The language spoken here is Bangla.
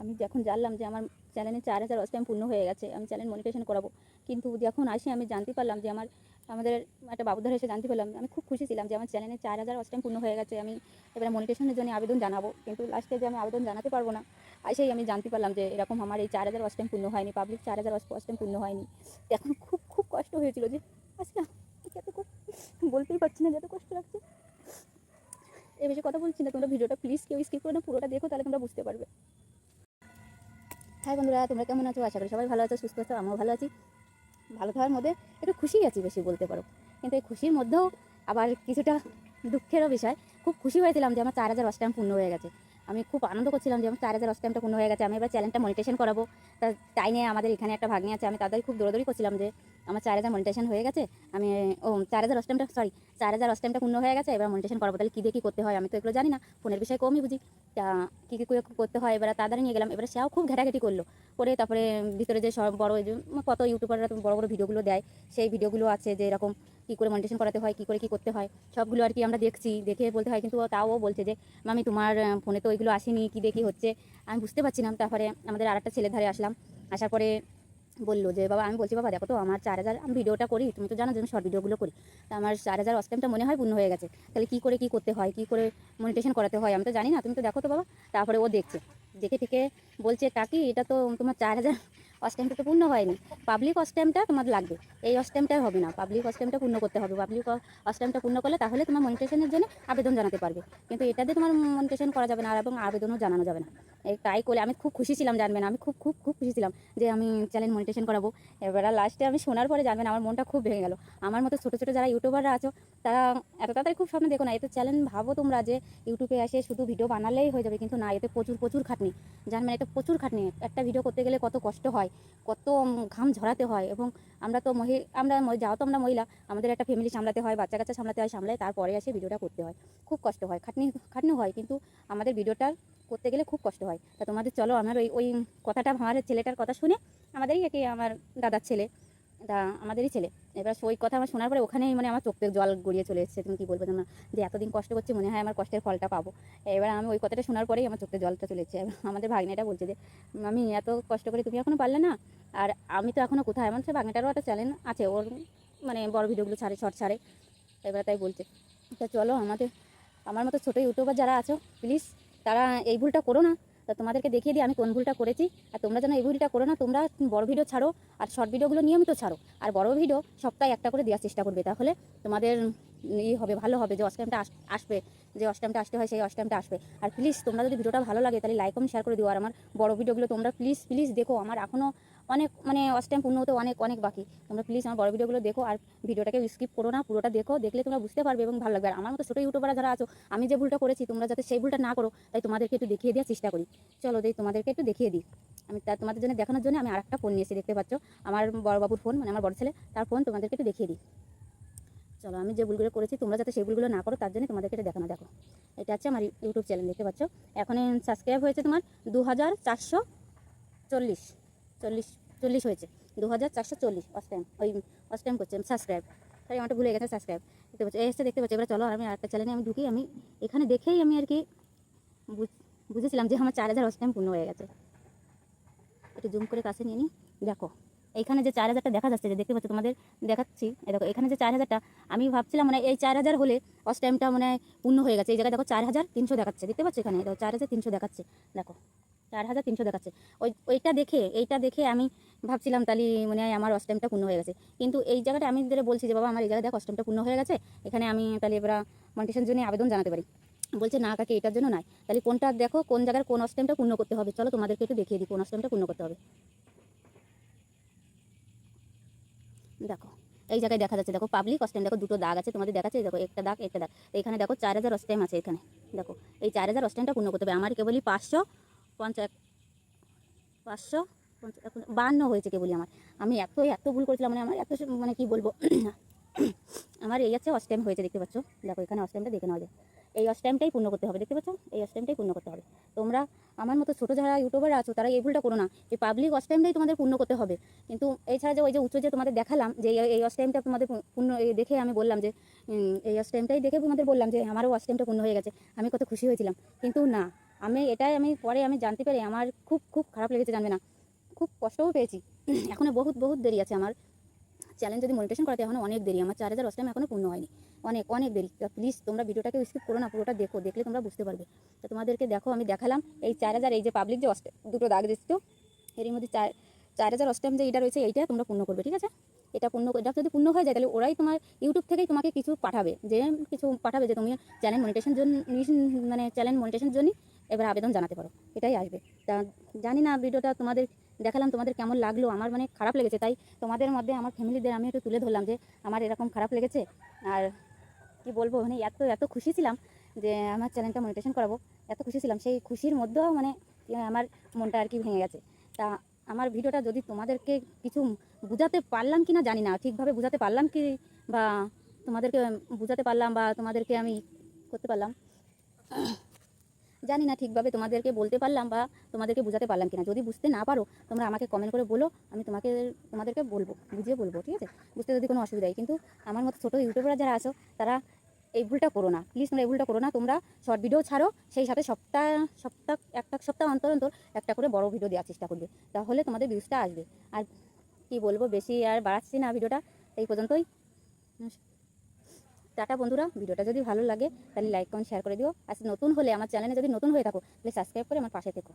আমি যখন জানলাম যে আমার চ্যানেলে চার হাজার ওয়াচ টাইম পূর্ণ হয়ে গেছে, আমি চ্যানেল মনিটেশন করাবো। কিন্তু যখন আসি, আমি জানতে পারলাম যে আমার, আমাদের একটা বাবুধার এসে জানতে পারলাম, আমি খুব খুশি ছিলাম যে আমার চ্যানেলে চার হাজার ওয়াচ টাইম পূর্ণ হয়ে গেছে, আমি এবারে মনিটেশনের জন্য আবেদন জানাব। কিন্তু লাস্টে যে আমি আবেদন জানাতে পারব না আসেই আমি জানতে পারলাম যে এরকম আমার এই চার হাজার ওয়াচ টাইম পূর্ণ হয়নি পাবলিক চার হাজার ওয়াচ টাইম পূর্ণ হয়নি। এখন খুব খুব কষ্ট হয়েছিল যে আজকে এত কষ্ট, বলতেই পারছি না যত কষ্ট লাগছে। এ বেশি কথা বলছি না, তোমরা ভিডিওটা প্লিজ কেউ স্কিপ করে না, পুরোটা দেখো, তাহলে তোমরা বুঝতে পারবে। হ্যাঁ বন্ধুরা, তোমরা কেমন আছো? আশা করি সবাই ভালো আছো, সুস্থ আছো, আমিও ভালো আছি। ভালো থাকার মধ্যে একটু খুশি আছি, বেশি বলতে পারো। কিন্তু এই খুশির মধ্যেও আবার কিছুটা দুঃখেরও বিষয়। খুব খুশি হয়েছিলাম যে আমার চার হাজার অষ্টাম পূর্ণ হয়ে গেছে। আমি খুব আনন্দ করছিলাম যে আমার চার হাজার টাইমটা পূর্ণ হয়ে গেছে। আমি এবার চ্যানেলটা মনিটেশন করাবো। তা তাই নিয়ে আমাদের এখানে একটা ভাগ্নি আছে। আমি তাদের খুব দৌড়দৌড়ি করছিলাম যে আমার চার হাজার মনিটেশন হয়ে গেছে। আমি, ও, চার হাজার টাইমটা সরি চার হাজার টাইমটা পূর্ণ হয়ে গেছে। এবার মনিটেশন করাবো। তাহলে কী দিয়ে কী করতে হয়? আমি তো এগুলো জানি না। ফোনের বিষয়ে কমই বুঝি। তা কী কী করতে হয়? এবার তাদের নিয়ে গেলাম। এবার সেও খুব ঘেটাঘেটি করল। করে তারপরে ভিতরে যে সব বড় কত ইউটিউবাররা বড় বড় ভিডিওগুলো দেয়। সেই ভিডিওগুলো আছে যে এরকম কী করে মনিটেশন করাতে হয়, কী করে কী করতে হয়, সবগুলো আর কি আমরা দেখছি, দেখে বলতে হয়, কিন্তু তাও বলছে যে, মামি, তোমার ফোনে তো ওইগুলো আসেনি, কী দেখি হচ্ছে? আমি বুঝতে পারছিলাম তারপরে আমাদের আর একটা ছেলে ধারে আসলাম, আসার পরে বলল যে, বাবা, আমি বলছি, বাবা, দেখো তো, আমার চার হাজার, আমি ভিডিওটা করি, তুমি তো জানো যে আমি শর্ট ভিডিওগুলো করি, তা আমার চার হাজার অস্টাইমটা মনে হয় পূর্ণ হয়ে গেছে, তাহলে কী করে কী করতে হয়, কী করে মনিটেশন করাতে হয়, আমি তো জানি না, তুমি তো দেখো তো, বাবা, তারপরে ও দেখছে দেখে থেকে বলছে, কাকি, এটা তো তোমার চার হাজার অস্টাইমটা তো পূর্ণ হয়নি। পাবলিক অস্টাইমটা তোমার লাগবে। এই অস্টাইমটা হবে না। পাবলিক অস্টাইমটা পূর্ণ করতে হবে। পাবলিক অস্টাইমটা পূর্ণ করলে তাহলে তোমার মনিটেশনের জন্য আবেদন জানাতে পারবে। কিন্তু এটাতে তোমার মনিটেশন করা যাবে না আর এবং আবেদনও জানানো যাবে না। এই তাই করে আমি খুব খুশি ছিলাম জানবেন আমি খুব খুব খুব খুশি ছিলাম যে আমি চ্যানেল মনিটেশন করাবো। এবার লাস্টে আমি শোনার পরে জানবেন আমার মনটা খুব ভেঙে গেল। আমার মতো ছোটো ছোটো যারা ইউটিউবাররা আছো, তারা এত তাড়াতাড়ি খুব স্বপ্ন দেখো না, এতে চ্যানেল ভাবো তোমরা যে ইউটিউবে এসে শুধু ভিডিও বানালেই হয়ে যাবে, কিন্তু না, এতে প্রচুর প্রচুর খাটনি। জানবেন এতে প্রচুর খাটনি। একটা ভিডিও করতে গেলে কত কষ্ট হয়। কত ঘাম ঝরাতে হয় এবং আমরা তো মহি আমরা যাও তো আমরা মহিলা, আমাদের একটা ফ্যামিলি সামলাতে হয়, বাচ্চা কাচ্চা সামলাতে হয়, সামলায় তারপরে আসে ভিডিওটা করতে হয়। খুব কষ্ট হয়, খাটনি খাটনি হয় কিন্তু আমাদের ভিডিওটা করতে গেলে খুব কষ্ট হয়। তা তোমাদের চলো আমার ওই ওই কথাটা আমার ছেলেটার কথা শুনে আমাদেরই একে, আমার দাদার ছেলে তা আমাদেরই ছেলে। এবার ওই কথা আমার শোনার পরে ওখানেই মানে আমার চোখে জল গড়িয়ে চলে এসেছে। তুমি কি বলব না? যে এতদিন কষ্ট করছে, মনে হয় আমার কষ্টের ফলটা পাবো। এবার আমি ওই কথাটা শোনার পরেই আমার চোখে জলটা চলে এসেছে। আমাদের ভাগ্নেটা বলছে যে আমি এত কষ্ট করে তুমি এখনও পারলে না? আর আমি তো এখনও কোথায়? আমার সে ভাগ্নেটারও একটা চ্যানেল আছে, ওর মানে বড় ভিডিওগুলো ছাড়ে, শর্ট ছাড়ে। এবার তাই বলছে, তা চলো আমাদের, আমার মতো ছোটো ইউটিউবার যারা আছো প্লিজ তারা এই ভুলটা করো না। তা তোমাদেরকে দেখিয়ে দিই আমি কোন ভুলটা করেছি। আর তোমরা যেন এই ভুলটা করো না, তোমরা বড় ভিডিও ছাড়ো আর শর্ট ভিডিওগুলো নিয়মিত ছাড়ো। আর বড় ভিডিও সপ্তাহে একটা করে দেওয়ার চেষ্টা করবে, তাহলে তোমাদের ই হবে, ভালো হবে, যে অস্টাইমটা আসবে, যে অস্টাইমটা আসতে হয় সেই অস্টাইমটা আসবে। আর প্লিজ তোমরা যদি ভিডিওটা ভালো লাগে, তাহলে লাইক কমেন্ট শেয়ার করে দিও। আর আমার বড় ভিডিওগুলো তোমরা প্লিজ প্লিজ দেখো। আমার এখনও অনেক মানে অস্টাইম পূর্ণ হতে অনেক অনেক বাকি। তোমরা প্লিজ আমার বড় ভিডিওগুলো দেখো আর ভিডিওটাকে স্কিপ করো না, পুরোটা দেখো, দেখলে তোমরা বুঝতে পারবে এবং ভালো লাগবে। আর আমার মতো ছোটো ইউটিউবাররা যারা আছো, আমি যে ভুলটা করেছি, তোমরা যাতে সেই ভুলটা না করো, তাই তোমাদেরকে একটু দেখিয়ে দেওয়ার চেষ্টা করি। চলো দেই, তোমাদেরকে একটু দেখিয়ে দিই। আমি তা, তোমাদের জন্য দেখানোর জন্য আমি আরেকটা ফোন নিয়েছি দেখতে পাচ্ছ? আমার বড় বাবুর ফোন মানে আমার বড় ছেলে, তার ফোন তোমাদেরকে একটু দেখিয়ে দিই। চলো, আমি যে ভুলগুলো করেছি, তোমরা যাতে সেই ভুলগুলো না করো, তার জন্য তোমাদেরকে এটা দেখানো, দেখো। এটা হচ্ছে আমার ইউটিউব চ্যানেল দেখতে পাচ্ছ? এখন সাবস্ক্রাইব হয়েছে তোমার দু হাজার চারশো চল্লিশ। চল্লিশ চল্লিশ হয়েছে। দু হাজার চারশো চল্লিশ ফার্স্ট টাইম ওই ফার্স্ট টাইম করছে সাবস্ক্রাইব তাই আমারটা ভুলে গেছে সাবস্ক্রাইব দেখতে পাচ্ছি এসে দেখতে পাচ্ছি, এবার চলো আর আমি আরেকটা চ্যানেলে আমি ঢুকি, আমি এখানে দেখেই আমি আর কি বুঝ- বুঝেছিলাম যে আমার চার হাজার ফার্স্ট টাইম পূর্ণ হয়ে গেছে। একটু জুম করে কাছে নিয়ে নিই দেখো এইখানে যে চার হাজারটা দেখা যাচ্ছে, যে দেখতে পাচ্ছ তোমাদের দেখাচ্ছি। দেখো, এখানে যে চার হাজারটা, আমি ভাবছিলাম মানে এই চার হাজার হলে ফার্স্ট টাইমটা মানে পূর্ণ হয়ে গেছে। এই জায়গায় দেখো চার হাজার তিনশো দেখাচ্ছে। দেখতে পাচ্ছ এখানে? দেখো, চার হাজার তিনশো দেখাচ্ছে। দেখো চার হাজার তিনশো দেখাচ্ছে। ওই, ওইটা দেখে, এইটা দেখে আমি ভাবছিলাম তাহলে মনে আমার অস্টাইমটা পূর্ণ হয়ে গেছে। কিন্তু এই জায়গাটা আমি যেটা বলছি যে, বাবা, আমার এই জায়গায় দেখ অস্টাইমটা পূর্ণ হয়ে গেছে। এখানে আমি তাহলে এবার মনিটেশন জন্য আবেদন জানাতে পারি। বলছে, না, কাকে, এটার জন্য নাই তাহলে কোনটা দেখো, কোন জায়গার কোন অস্টাইমটা পূর্ণ করতে হবে? চলো তোমাদেরকে একটু দেখিয়ে দিই, কোন অস্টাইমটা পূর্ণ করতে হবে। দেখো, এই জায়গায় দেখা যাচ্ছে, দেখো পাবলিক অস্টাইম দেখো, দুটো দাগ আছে তোমাদের দেখাচ্ছে, দেখো, একটা দাগ একটা দাগ। এখানে দেখো, চার হাজার অস্টাইম আছে এখানে। দেখো, এই চার হাজার অস্টাইমটা পূর্ণ করতে হবে। আমার কেবলই পাঁচশো পঞ্চাশ, পাঁচশো হয়েছে কেবলই আমার। আমি এত এত ভুল করেছিলাম মানে আমার এত মানে কি বলব, আমার এই আছে অস্টাইম হয়েছে, দেখতে পাচ্ছ? দেখো, এখানে অস্টাইমটা দেখে নেওয়া যায় এই অস্টাইমটাই পূর্ণ করতে হবে, দেখতে পাচ্ছ? এই অস্টাইমটাই পূর্ণ করতে হবে। তোমরা আমার মতো ছোটো যারা ইউটিউবার আছো, তারা এই ভুলটা করো না। এই পাবলিক অস্টাইমটাই তোমাদের পূর্ণ করতে হবে। কিন্তু এছাড়া যে ওই যে উচ্চ যে তোমাদের দেখালাম, যে এই- অস্টাইমটা তোমাদের পূর্ণ দেখে আমি বললাম যে এই অস্টাইমটাই দেখে তোমাদের বললাম যে, আমারও অস্টাইমটা পূর্ণ হয়ে গেছে। আমি কত খুশি হয়েছিলাম। কিন্তু না আমি এটাই আমি পরে আমি জানতে পেরে আমার খুব খুব খারাপ লেগেছে, জানবে না। খুব কষ্টও পেয়েছি। এখনও বহুত বহুত দেরি আছে আমার। চ্যালেঞ্জ যদি মনিটেশন করাতে এখনও অনেক দেরি। আমার চার হাজার অস্টাম এখনও পূর্ণ হয়নি। অনেক অনেক দেরি। প্লিজ তোমরা ভিডিওটাকে স্কিপ করো না, পুরোটা দেখো। দেখলে তোমরা বুঝতে পারবে। তো তোমাদেরকে দেখো, আমি দেখালাম এই চার হাজার, এই যে পাবলিক যে অস্টে দুটো দাগ দিচ্ছ এর মধ্যে চার চার হাজার অস্টাম যে এটা রয়েছে, এইটা তোমরা পূর্ণ করবে, ঠিক আছে? এটা পূর্ণ এটা যদি পূর্ণ হয়ে যায়, তাহলে ওরাই তোমার ইউটিউব থেকেই তোমাকে কিছু পাঠাবে। যে, কিছু পাঠাবে যে তুমি চ্যানেল মনিটেশন জন্য মানে চ্যানেল মনিটেশন জন্য এবার আবেদন জানাতে পারো, এটাই আসবে। তা জানি না ভিডিওটা তোমাদের দেখালাম, তোমাদের কেমন লাগল, আমার মানে খারাপ লেগেছে, তাই তোমাদের মধ্যে, আমার ফ্যামিলিদের আমি একটু তুলে ধরলাম যে আমার এরকম খারাপ লেগেছে। আর কি বলব মানে এত এত খুশি ছিলাম যে আমার চ্যানেলটা মনিটেশন করাবো, এত খুশি ছিলাম। সেই খুশির মধ্যেও মানে আমার মনটা আর কি ভেঙে গেছে। তা আমার ভিডিওটা যদি তোমাদেরকে কিছু বোঝাতে পারলাম কি না জানি না, ঠিকভাবে বোঝাতে পারলাম কি বা তোমাদেরকে বোঝাতে পারলাম বা তোমাদেরকে আমি করতে পারলাম। জানি না ঠিকভাবে তোমাদেরকে বলতে পারলাম বা তোমাদেরকে বোঝাতে পারলাম কিনা। যদি বুঝতে না পারো, তোমরা আমাকে কমেন্ট করে বলো, আমি তোমাকে, তোমাদেরকে বলব, বুঝিয়ে বলব, ঠিক আছে? বুঝতে যদি কোনো অসুবিধা হয়, কিন্তু আমার মতো ছোটো ইউটিউবাররা যারা আছো, তারা এই ভুলটা করো না। প্লিজ তোমরা এই ভুলটা করো না। তোমরা শর্ট ভিডিও ছাড়ো, সেই সাথে সপ্তাহ সপ্তাহ, একটা সপ্তাহ অন্তর অন্তর একটা করে বড় ভিডিও দেওয়ার চেষ্টা করবে। তাহলে তোমাদের ভিউজটা আসবে। আর কি বলব, বেশি আর বাড়াচ্ছি না ভিডিওটা এই পর্যন্তই। টাটা বন্ধুরা, ভিডিওটা যদি ভালো লাগে তাহলে লাইক কমেন্ট শেয়ার করে দিও। আর নতুন হলে আমার চ্যানেলে যদি নতুন হয়ে থাকো, তাহলে সাবস্ক্রাইব করে আমার পাশে থেকো।